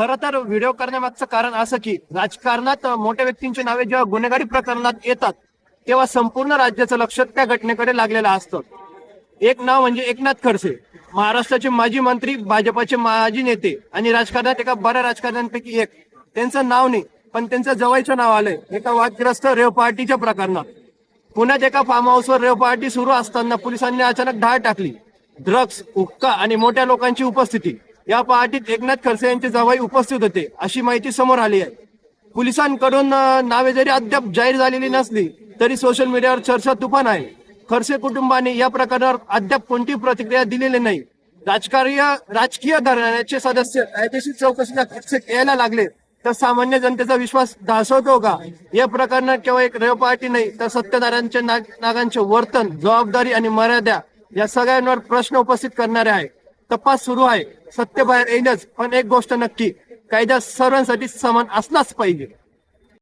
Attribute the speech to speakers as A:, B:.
A: खरं तर व्हिडिओ करण्यामागचं कारण असं की राजकारणात मोठ्या व्यक्तींची नावे जेव्हा गुन्हेगारी प्रकरणात येतात तेव्हा संपूर्ण राज्याचं लक्ष त्या घटनेकडे लागलेलं असतं. एक नाव म्हणजे एकनाथ खडसे. महाराष्ट्राचे माजी मंत्री भाजपाचे माजी नेते आणि राजकारणात एका बऱ्या राजकारण्यांपैकी एक. त्यांचं नाव नाही पण त्यांचं जवळचं नाव आलंय. एका वादग्रस्त रेव पार्टीच्या प्रकरणात. पुण्यात एका फार्म हाऊसवर रेव पार्टी सुरू असताना पोलिसांनी अचानक धाड टाकली. ड्रग्स हुक्का आणि मोठ्या लोकांची उपस्थिती. या पार्टीत एकनाथ खडसे यांचे जवाई उपस्थित होते अशी माहिती समोर आली आहे. पोलिसांकडून नावे जरी अद्याप जाहीर झालेली नसली तरी सोशल मीडियावर चर्चा तुफान आहे. खडसे कुटुंबाने या प्रकरणावर अद्याप कोणती प्रतिक्रिया दिलेली नाही. राजकीय राजकीय घराण्याचे सदस्य कायदेशीर चौकशीला खडसे यायला लागले तर सामान्य जनतेचा विश्वास धासवतो का? या प्रकरणात केवळ एक रेव पार्टी नाही तर सत्ताधाऱ्यांचे नाग नागांचे वर्तन जबाबदारी आणि मर्यादा या सगळ्यांवर प्रश्न उपस्थित करणारे आहे. तपास सुरू आहे. सत्य बाहेर येईलच. पण एक गोष्ट नक्की कायदा सर्वांसाठी समान असलाच पाहिजे.